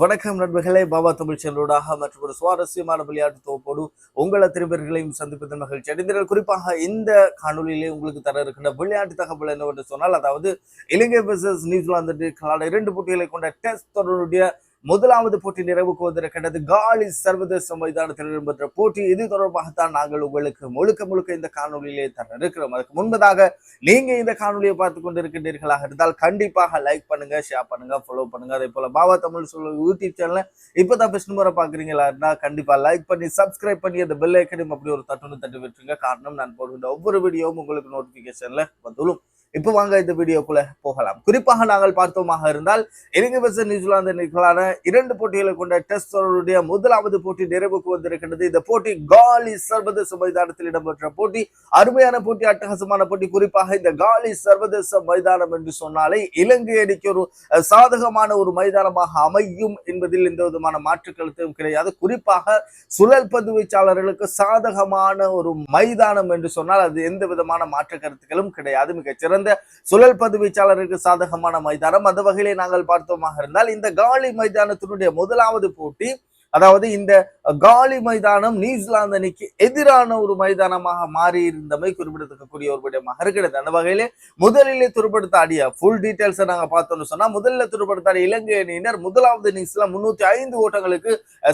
வணக்கம் நண்பர்களே பாபா தமிழ் சேனலோடாக மற்றும் ஒரு சுவாரஸ்யமான விளையாட்டு தொகுப்போடு உங்களை திருப்பர்களையும் சந்திப்பதன் மகிழ்ச்சி அடைந்தீர்கள். குறிப்பாக இந்த காணொலியிலே உங்களுக்கு தர இருக்கின்ற விளையாட்டு தகவல் என்னவென்று சொன்னால் அதாவது இலங்கை வெர்சஸ் நியூசிலாந்து இரண்டு போட்டிகளை கொண்ட டெஸ்ட் தொடருடைய முதலாவது போட்டி நிறைவுக்கு வந்திருக்கின்றது காலி சர்வதேச மைதானத்தில் இடம்பெற்ற போட்டி. இது தொடர்பாகத்தான் நாங்கள் உங்களுக்கு முழுக்க முழுக்க இந்த காணொலியிலே தர இருக்கிறோம். அதுக்கு முன்பதாக நீங்க இந்த காணொலியை பார்த்து கொண்டிருக்கின்றீர்களாக இருந்தால் கண்டிப்பாக லைக் பண்ணுங்க ஷேர் பண்ணுங்க ஃபாலோ பண்ணுங்க. அதே போல பாபா தமிழ் சொல்ல யூடியூப் சேனல் இப்பதான் ஃபர்ஸ்ட் முறை பாக்குறீங்களா இருந்தா கண்டிப்பா லைக் பண்ணி சப்ஸ்கிரைப் பண்ணி அந்த பெல் ஐக்கனும் அப்படி ஒரு தட்டுன்னு தட்டி விட்டுருங்க. காரணம் நான் போடுகின்ற ஒவ்வொரு வீடியோவும் உங்களுக்கு நோட்டிபிகேஷன்ல வந்துடும். இப்போ வாங்க இந்த வீடியோக்குள்ள போகலாம். குறிப்பாக நாங்கள் பார்த்தோமாக இருந்தால் இலங்கை வெர்சஸ் நியூசிலாந்து அணிகளான இரண்டு போட்டிகளை கொண்ட டெஸ்ட் தொடருடைய முதலாவது போட்டி நிறைவுக்கு வந்திருக்கின்றது. இந்த போட்டி காலி சர்வதேச மைதானத்தில் இடம்பெற்ற போட்டி. அருமையான போட்டி அட்டகாசமான போட்டி. குறிப்பாக இந்த காலி சர்வதேச மைதானம் என்று சொன்னாலே இலங்கை அணிக்கு ஒரு சாதகமான ஒரு மைதானமாக அமையும் என்பதில் எந்த விதமான மாற்று கருத்தும் கிடையாது. குறிப்பாக சுழல் பந்து வீச்சாளர்களுக்கு சாதகமான ஒரு மைதானம் என்று சொன்னால் அது எந்த விதமான மாற்று கருத்துக்களும் கிடையாது. மிகச்சிறந்த சுழல் பந்து வீச்சாளருக்கு சாதகமான மைதானம். அந்த வகையிலே நாங்கள் பார்த்தோமாக இருந்தால் இந்த காலி மைதானத்தினுடைய முதலாவது போட்டி அதாவது இந்த காலி மைதானம் நியூசிலாந்து அணிக்கு எதிரான ஒரு மைதானமாக மாறி இருந்தமை குறிப்பிடத்தக்கக்கூடிய ஒரு விடயமாக இருக்கிறது. அந்த வகையிலே முதலிலே துருப்படுத்த ஆடிய ஃபுல் டீட்டெயில்ஸை நாங்க பார்த்தோம்னு சொன்னா முதலில் துருப்படுத்த ஆடிய இலங்கை அணியினர் முதலாவது இன்னிங்ஸ்ல முன்னூத்தி ஐந்து ஓட்டங்களுக்கு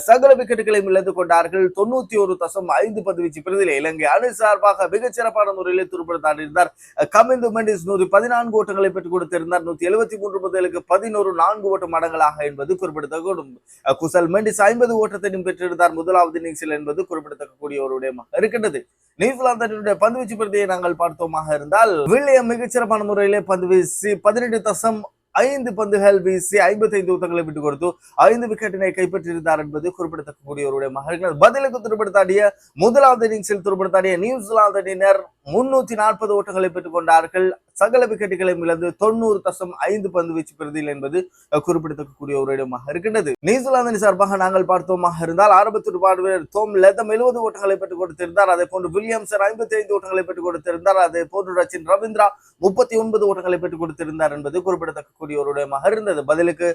சகல விக்கெட்டுகளையும் இழந்து கொண்டார்கள். தொண்ணூத்தி ஒரு தசம் ஐந்து பந்து வீச்சு பிரதியில் இலங்கை அணி சார்பாக மிகச்சிறப்பான முறையிலே துருப்படுத்த ஆடியிருந்தார் கமிந்து மெண்டிஸ் நூறு பதினான்கு ஓட்டங்களை பெற்றுக் கொடுத்திருந்தார். நூத்தி எழுபத்தி மூன்று பந்துகளுக்கு பதினோரு நான்கு ஓட்ட மடங்களாக என்பது குறிப்பிடத்தக்க குசல் மெண்டிஸ் ஐம்பது ஓட்டத்தையும் பெற்றிருந்தார் முதலாவது இன்னிங்ஸில் என்பது குறிப்பிடத்தக்கக்கூடிய ஒரு விடயமாக இருக்கின்றது. நியூசிலாந்து அணியினுடைய பந்து வீச்சு பிரதியை நாங்கள் பார்த்தோமாக இருந்தால் வில்லியம் மிகச்சிறப்பான முறையிலே பந்து வீசி பதினெட்டு தசம் ஐந்து பந்துகள் வீசி ஐம்பத்தைந்து ஊத்தங்களை விட்டுக் கொடுத்து ஐந்து விக்கெட்டினை கைப்பற்றியிருந்தார் என்பது குறிப்பிடத்தக்கக்கூடிய ஒரு விடயமாக இருக்கிறது பதிலுக்கு துடுப்படுத்தாடிய முதலாவது இன்னிங்ஸில் துடுப்படுத்தாடிய நியூசிலாந்து அணியினர் முன்னூத்தி நாற்பது ஓட்டங்களை பெற்றுக் கொண்டார்கள். சகல விக்கெட்டுகளையும் இழந்து தொண்ணூறு தசம் ஐந்து பந்து வீச்சு பெறுதில் என்பது குறிப்பிடத்தக்கக்கூடிய ஒரு இடமாக இருக்கின்றது. நியூசிலாந்து சார்பாக நாங்கள் பார்த்தோமாக இருந்தால் ஆரம்பத்தில் துடுப்பாடு தோம் லெதம் எழுபது ஓட்டங்களை பெற்றுக் கொடுத்திருந்தார். அதே போன்று வில்லியம்சன் ஐம்பத்தி ஐந்து ஓட்டங்களை பெற்றுக் கொடுத்திருந்தார். அதே போன்று ரச்சின் ரவீந்திரா முப்பத்தி ஒன்பது ஓட்டங்களை பெற்றுக் கொடுத்திருந்தார் என்பது குறிப்பிடத்தக்கக்கூடிய ஒரு இடமாக இருந்தது. பதிலுக்கு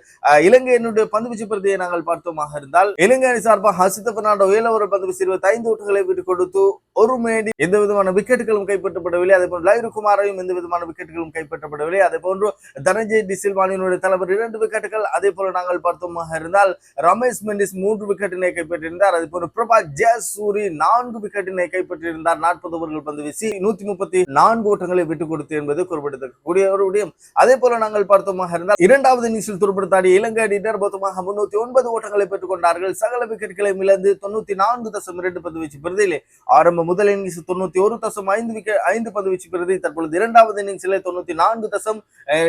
இலங்கையினுடைய பந்து வீச்சு பிரதியை நாங்கள் பார்த்தோமாக இருந்தால் இலங்கை அணி சார்பாக ஹசித பெர்னாண்டோ ஏழு ஓவர் பந்து வீசி இருபத்தி ஐந்து ஓட்டங்களை விட்டுக் கொடுத்து ஒரு மேடி எந்த விதமான விக்கெட்டுகளும் கைப்பற்றப்படவில்லை. அதே போன்று லைரு குமாரையும் எந்த விதமான விக்கெட்டுகளும் கைப்பற்றப்படவில்லை. அதே போன்று தனஞ்சய் டிசில்வானியினுடைய தலைவர் இரண்டு விக்கெட்டுகள் அதே போல நாங்கள் பார்த்தோமாக இருந்தால் ரமேஷ் மெண்டிஸ் மூன்று விக்கெட்டினை கைப்பற்றியிருந்தார். அதே போன்று பிரபா ஜெயசூரி நான்கு விக்கெட்டினை கைப்பற்றியிருந்தார். நாற்பது ஓவர்கள் பந்து வீசி நூத்தி முப்பத்தி நான்கு ஓட்டங்களை விட்டுக் கொடுத்து என்பது குறிப்பிடத்தக்கக்கூடிய ஒரு விடயம். அதே போல நாங்கள் பார்த்தோமாக இருந்தால் இரண்டாவது இன்னிங்ஸில் துருப்படுத்தாடிய இலங்கை அணியினர் மொத்தமாக முன்னூத்தி ஒன்பது ஓட்டங்களை பெற்றுக் கொண்டார்கள். சகல விக்கெட்டுகளை இழந்து தொண்ணூத்தி நான்கு தசம் இரண்டு பந்து வீச்சு பிரதியிலே. ஆரம்ப முதல் இன்னிங்ஸ் தொண்ணூத்தி ஒரு தசம் ஐந்து விக்கெட் ஐந்து பந்து வீச்சு பிரதி தற்பொழுது இரண்டாவது இன்னிங்ஸ் இன்னிங்ஸிலே தொண்ணூத்தி நான்கு தசம்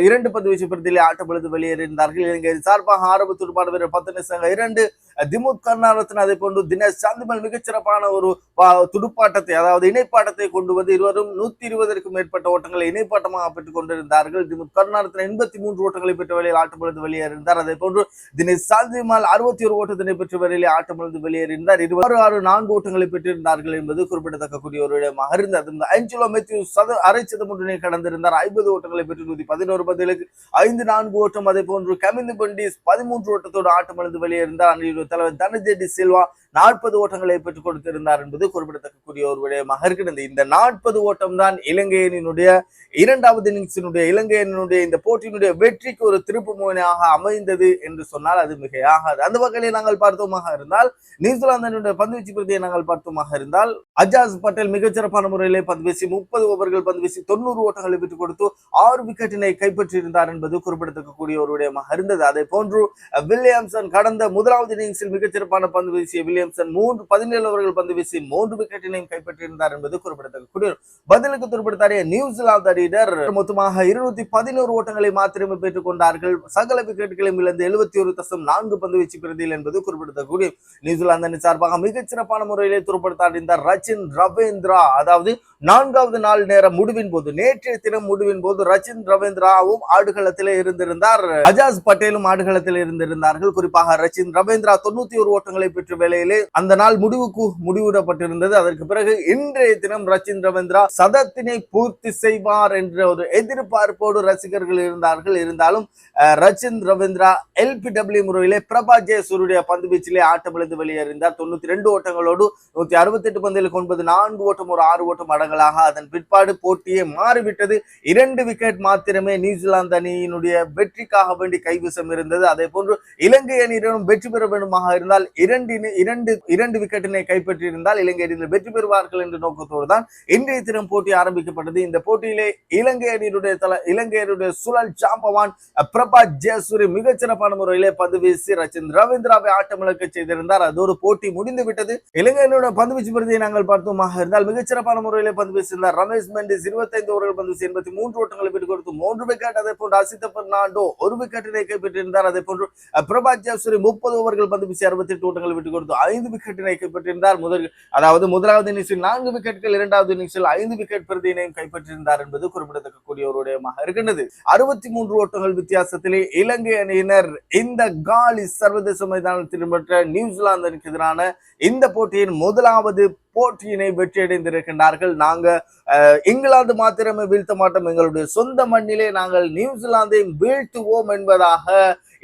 இரண்டு பந்து வீச்சு பிரதியிலே ஆட்டம் பொழுது வெளியேறியிருந்தார்கள். இலங்கை சார்பாக ஆரம்ப துடுப்பாடு வீரர் பத்து நிமிஷங்க இரண்டு அஹ், திமுத் கருணாரத்ன அதே போன்று தினேஷ் சாந்திமல் மிகச்சிறப்பான ஒரு துடுப்பாட்டத்தை அதாவது இணைப்பாட்டத்தை கொண்டு வந்து இருவரும் நூத்தி இருபதற்கும் மேற்பட்ட ஓட்டங்களை இணைப்பாட்டமாக பெற்றுக் கொண்டிருந்தார்கள். திமுத் கருணாரத்ன எண்பத்தி மூன்று ஓட்டங்களை பெற்ற வேளையில் ஆட்டம் பொழுது வெளியேறியிருந்தார். அதே போன்று தினேஷ் சாந்திமால் அறுபத்தி ஒரு ஓட்டத்தினை பெற்ற வேளையில் ஆட்டம் பொழுது வெளியேறியிருந்தார். இருவரும் ஆறு நான்கு ஓட்டங்களை பெற்றிருந்தார்கள் என்பது குறிப்பிடத்தக்கக்கூடிய ஒரு இடமாக இருந்தது. அஞ்சுலோ மெத்யூ சத அரை சதமுடனே கடந்திருந்தார். ஐம்பது ஓட்டங்களை பெற்று நூத்தி பதினோரு பதிலுக்கு ஐந்து நான்கு ஓட்டம் அதே போன்று கமிந்து பண்டிஸ் பதிமூன்று ஓட்டத்தோடு ஆட்டம் இழந்து வெளியேறினார். அணியுடைய தலைவர் தனஜே செல்வா சில்வா நாற்பது ஓட்டங்களை பெற்றுக் கொடுத்திருந்தார் என்பது குறிப்பிடத்தக்கக்கூடிய ஒரு விடயமாக இருக்கிறது இந்த நாற்பது ஓட்டம் தான் இலங்கையினுடைய இரண்டாவது இன்னிங்ஸினுடைய இலங்கையினுடைய இந்த போட்டியினுடைய வெற்றிக்கு ஒரு திருப்பு முனையாக அமைந்தது என்று சொன்னால் அது மிகையாகாது. அந்த வகையிலே நாங்கள் பார்த்தோமாக இருந்தால் நியூசிலாந்தினுடைய பந்துவீச்சு பிரதியை நாங்கள் பார்த்தோமாக இருந்தால் அஜாஸ் பட்டேல் மிகச்சிறப்பான முறையிலே பந்து வீசி முப்பது ஓவர்கள் பந்து வீசி தொண்ணூறு ஓட்டங்களை விட்டுக் கொடுத்து ஆறு விக்கெட்டினை கைப்பற்றியிருந்தார் என்பது குறிப்பிடத்தக்கக்கூடிய ஒரு விடயமாக இருந்தது. அதே போன்று வில்லியம்சன் கடந்த முதலாவது இன்னிங்ஸில் மிகச்சிறப்பான பந்து வீசிய வில்லியம்சன் மூன்று பதினேழு ஓவர்கள் பந்து வீசி மூன்று விக்கெட்டினையும் கைப்பற்றியிருந்தார் என்பது குறிப்பிடத்தக்கக்கூடிய பதிலுக்கு துடுப்படுத்தாடிய நியூசிலாந்து அணியினர் மொத்தமாக இருநூத்தி பதினோரு ஓட்டங்களை மாத்திரமே பெற்றுக் கொண்டார்கள். சகல விக்கெட்டுகளையும் இழந்து எழுபத்தி ஒரு தசம் நான்கு பந்து வீச்சு பிரதியில் என்பது குறிப்பிடத்தக்கூடிய நியூசிலாந்து அணி சார்பாக மிகச்சிறப்பான முறையிலே துடுப்படுத்தாடினார் ரச்சின் ரவீந்திரா. அதாவது நான்காவது நாள் நேர முடிவின் போது நேற்றைய தினம் முடிவின் போது ரச்சின் ரவீந்திராவும் ஆடுகளத்திலே இருந்திருந்தார். அஜாஸ் பட்டேலும் ஆடுகளத்தில் இருந்திருந்தார்கள். குறிப்பாக ரச்சின் ரவீந்திரா தொண்ணூத்தி ஒரு ஓட்டங்களை பெற்ற வேளையிலே அந்த நாள் முடிவுக்கு முடிவிடப்பட்டிருந்தது. அதற்கு பிறகு இன்றைய தினம் ரச்சின் ரவீந்திரா சதத்தினை பூர்த்தி செய்வார் என்ற ஒரு எதிர்பார்ப்போடு ரசிகர்கள் இருந்தார்கள். இருந்தாலும் ரச்சின் ரவீந்திரா எல்பிடபிள்யூ முறையிலே பிரபா ஜெயசூருடைய பந்து வீச்சிலே ஆட்டமிழந்து வெளியேறினார் தொண்ணூத்தி ரெண்டு ஓட்டங்களோடு நூத்தி அறுபத்தி எட்டு பந்தில் ஒன்பது நான்கு ஓட்டம் ஒரு ஆறு ஓட்டம் அடங்கலாக அதன் பிற்பாடு போட்டியே மாறிவிட்டது. இரண்டு விக்கெட் மாத்திரமே நியூசிலாந்து அணியினுடைய வெற்றிக்காக வேண்டி கைவசம் இருந்தது. அதே போன்று இலங்கை அணியிடம் வெற்றி பெற வேண்டுமாக இருந்தால் இரண்டு இரண்டு இரண்டு விக்கெட்டினை கைப்பற்றியிருந்தால் இலங்கை அணியினர் வெற்றி பெறுவார்கள் என்ற நோக்கத்தோடு தான் இன்றைய தினம் போட்டி ஆரம்பிக்கப்பட்டது. இந்த போட்டியிலே இலங்கை அணியினுடைய தல இலங்கையனுடைய சுழல் ஜாம்பவான் பிரபா ஜெயசூரி மிகச்சிறப்பான முறையிலே பந்து வீசி ரச்சின் ரவீந்திராவை ஆட்டமிழக்க செய்திருந்தார். அதோடு போட்டி முடிந்து விட்டது இலங்கை பந்து வீச்சு பிரதியை நாங்கள் பார்த்தோமாக இருந்தால் மிகச்சிறப்பான முறையிலே பந்து வீசியிருந்தார் ரமேஷ் மெண்டிஸ் இருபத்தைந்து ஓவர்கள் பந்து வீசி எண்பத்தி மூன்று ஓட்டங்களை விட்டுக் கொடுத்து மூன்று விக்கெட் அதே போன்று அசித்த பெர்னாண்டோ ஒரு விக்கெட்டினை கைப்பற்றியிருந்தார். அதே போன்று பிரபாத் பிரபா ஜெயசூரி முப்பது ஓவர்கள் பந்து வீசி அறுபத்தி எட்டு ஓட்டங்களை விட்டுக் கொடுத்து ஐந்து விக்கெட்டினை கைப்பற்றியிருந்தார். முதல் அதாவது முதலாவது இன்னிங்ஸில் நான்கு விக்கெட்டுகள் இரண்டாவது இன்னிங்ஸில் ஐந்து விக்கெட் பிரதியினையும் கைப்பற்றியிருந்தார் என்பது குறிப்பிடத்தக்க கூடிய ஒரு விடயமாக இருக்கின்றது. அறுபத்தி மூன்று ஓட்டங்கள் வித்தியாசத்திலே இலங்கை அணியினர் இந்த காலி சர்வதேச மைதானத்தில் பெற்ற நியூசிலாந்து அணிக்கு எதிரான இந்த போட்டியின் முதலாவது போட்டியினை வெற்றியடைந்திருக்கின்றார்கள். நாங்க இங்கிலாந்து மாத்திரமே வீழ்த்த மாட்டோம். எங்களுடைய சொந்த மண்ணிலே நாங்கள் நியூசிலாந்தையும் வீழ்த்துவோம் என்பதாக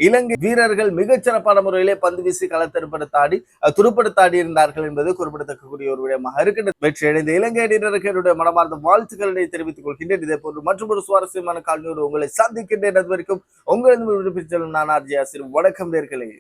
இலங்கை வீரர்கள் மிகச்சிறப்பான முறையிலே பந்து வீசி களத்திற்படுத்தாடி துருப்படுத்தாடி இருந்தார்கள் என்பது குறிப்பிடத்தக்கக்கூடிய ஒரு விடயமாக இருக்கின்றது. வெற்றியடைந்த இலங்கை அணியினருக்கு என்னுடைய மனமார்ந்த வாழ்த்துக்களை தெரிவித்துக் கொள்கின்றேன். இதே போன்று மற்றும் ஒரு சுவாரஸ்யமான காலனியோடு உங்களை சந்திக்கின்றேன். அது வரைக்கும் உங்களிடம் விடுப்பிச்சலும் நான் ஆர்ஜி ஆசிரியர். வணக்கம் நேர்களே.